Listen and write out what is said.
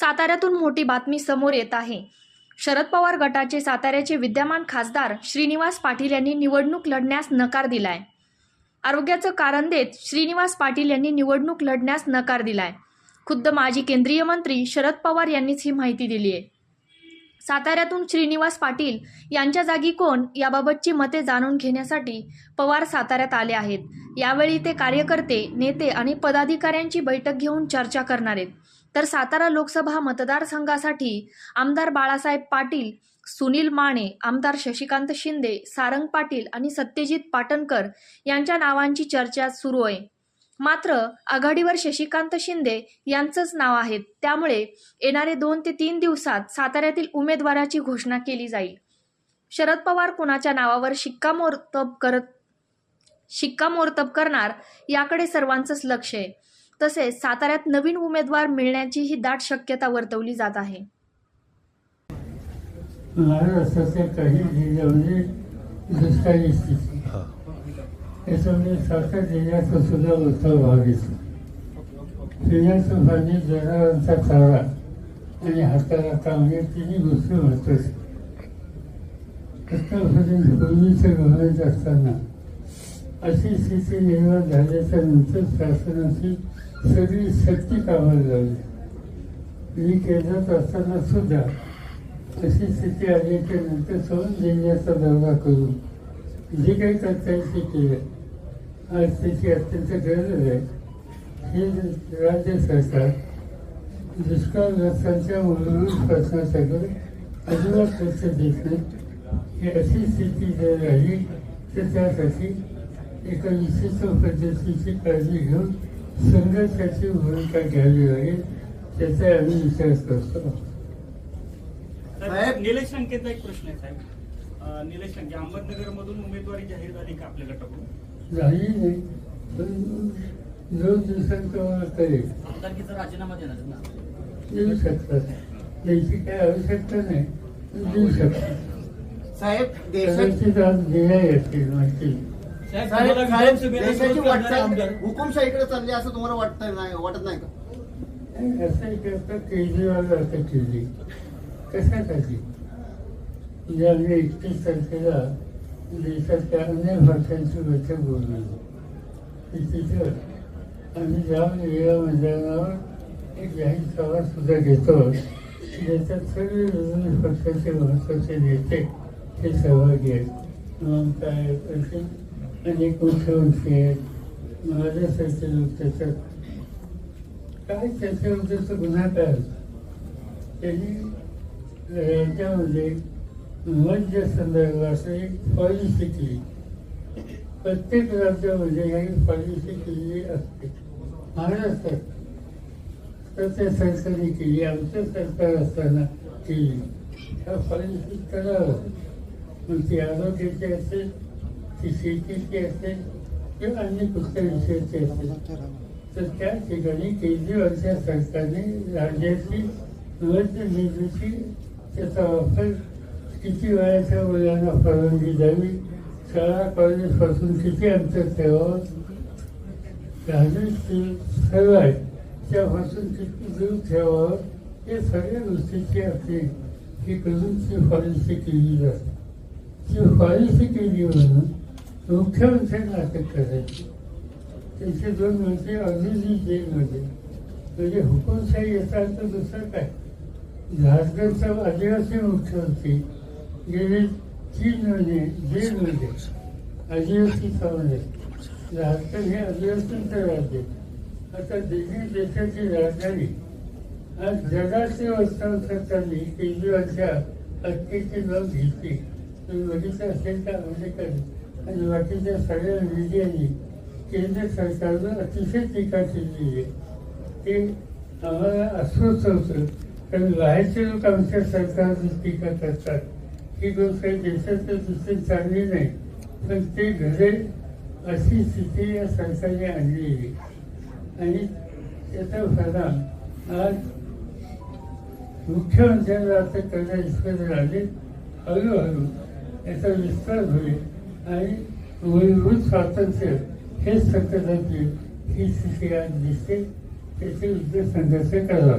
साताऱ्यातून मोठी बातमी समोर येत आहे. शरद पवार गटाचे साताऱ्याचे विद्यमान खासदार श्रीनिवास पाटील यांनी निवडणूक लढण्यास नकार दिलाय. आरोग्याचं कारण देत श्रीनिवास पाटील यांनी निवडणूक लढण्यास नकार दिलाय. खुद्द माजी केंद्रीय मंत्री शरद पवार यांनीच ही माहिती दिली आहे साताऱ्यातून श्रीनिवास पाटील यांच्या जागी कोण याबाबतची मते जाणून घेण्यासाठी पवार साताऱ्यात आले आहेत. यावेळी ते कार्यकर्ते नेते आणि पदाधिकाऱ्यांची बैठक घेऊन चर्चा करणार आहेत. तर सातारा लोकसभा मतदारसंघासाठी आमदार बाळासाहेब पाटील सुनील माने आमदार शशिकांत शिंदे सारंग पाटील आणि सत्यजित पाटणकर यांच्या नावांची चर्चा सुरू आहे. मात्र आघाडीवर शशिकांत शिंदे यांचंच नाव आहे. त्यामुळे येणारे दोन ते तीन दिवसात साताऱ्यातील उमेदवाराची घोषणा केली जाईल. शरद पवार कोणाच्या नावावर शिक्कामोर्तब करत शिक्कामोर्तब करणार याकडे सर्वांचंच लक्ष आहे. तसेच साताऱ्यात नवीन उमेदवार मिळण्याची ही दाट शक्यता वर्तवली जात आहे. महाराष्ट्राच्या काही म्हणजे जिल्ह्यामध्ये दुष्काळी स्थिती. त्याच्यामुळे सातारा जिल्ह्याचा सुद्धा उत्सव भाग घेतो भाजी जनावरांचा चारा आणि हाताला काम हे तिन्ही गोष्टी महत्त्वाच्या आतापर्यंत पूर्वीचं गव्हर्नमेंट असताना अशी स्थिती निर्माण झाल्याच्यानंतर शासनाची सगळी शक्ती कामाला लावली. मी केंद्रात असताना सुद्धा अशी स्थिती आल्याच्यानंतर सहज जिल्ह्याचा दौरा करून जे काही करता येईल ते केलं आज त्याची अत्यंत गरज आहे. हे राज्य सरकार दुष्काळग्रस्तांच्या मूलभूत प्रश्नासाठी अजिबात लक्ष देत नाही. ही अशी स्थिती जर राहिली तर त्यासाठी एका विशिष्ट पद्धतीची काळजी घेऊन संघर्षाची भूमिका घ्यावी लागेल त्याचा आम्ही विचार करतो. साहेब निलेश लंकेचा एक प्रश्न आहे साहेब. निलेश लंके अहमदनगर मधून उमेदवारी जाहीर झाली का आपल्या गटाकडून? झाली नाही पण दोन दिवसांत तुम्हाला कळेल आमदारकीचा राजीनामा देणार ना? देऊ शकतात. त्याची काही आवश्यकता नाही देऊ शकतात. साहेब देशाची आज दिल्या येतील माहिती देशाची वाटचाल हुकुमशाहीकडे चालली असं तुम्हाला वाटत नाही वाटत नाही का? असं करता केजरीवाल आता केली कशासाठी? म्हणजे एकतीस तारखेला देशातल्या अन्य भाषांची बैठक बोलणार. की तिथं आम्ही जाऊन वेगळ्या मैदानावर एक जाहीर सभा सुद्धा घेतो. ज्याच्यात सगळे विविध पक्षाचे महत्त्वाचे नेते हे सहभागी आहेत मग काय असे अनेक मुख्यमंत्री आहेत माझ्यासारखे लोक त्याच्यात काय त्याच्याबद्दलचा गुन्हा काय? त्यांनी राज्यामध्ये मध्य संदर्भाची एक पॉलिसी केली. प्रत्येक राज्यामध्ये म्हणजे काही पॉलिसी केलेली असते. महाराष्ट्रात तर त्या सरकारने केली आमचं सरकार असताना केली. त्या पॉलिसी करावं. मग ती आरोग्याची असेल ती शेतीची असेल किंवा अन्य कुठल्या विषयाची असेल. तर त्या ठिकाणी केजरीवालच्या सरकारने राज्याची मध्य निधीची त्याचा वापर किती वयाच्या मुलांना परवानगी द्यावी शाळा कॉलेजपासून किती अंतर ठेवावं? धार्मिक सर्व आहे त्यापासून किती दूर ठेवावं? हे सगळ्या गोष्टीची आपली ही करून ती पॉलिसी केली जाते. ती पॉलिसी केली म्हणून मुख्यमंत्र्यांना अटक करायची. त्याचे दोन मंत्री अगदी जेलमध्ये म्हणजे हुकुमशाही याचा अर्थ दुसरं काय? झारखंडचा आदिवासी मुख्यमंत्री. गेले तीन महिने जेलमध्ये आदिवासी समाज झारखंड हे आदिवासींचं राज्य आता दिल्ली देशाची राजधानी. आज जगाची वर्तमान सरकारने केजरीवालच्या हत्येची नोंद घेतली. तुम्ही बघितलं असेल तर आंबेडकर आणि बाकीच्या सगळ्या मीडियानी केंद्र सरकारनं अतिशय टीका केलेली आहे. ते आम्हाला अस्वस्थ होतं. कारण बाहेरचे लोक आमच्या सरकारवर टीका करतात. ही गोष्ट काही देशाच्या दृष्टीने चांगली नाही पण ते घडेल अशी स्थिती या सरकारने आणलेली. आणि त्याचा फायदा आज मुख्यमंत्र्यांना आता करण्या इतकं आले हळूहळू याचा विस्तार होईल आणि मूलभूत स्वातंत्र्य हेच संकटाची ही स्थिती आज दिसते त्याचे युद्ध संघर्ष करावा.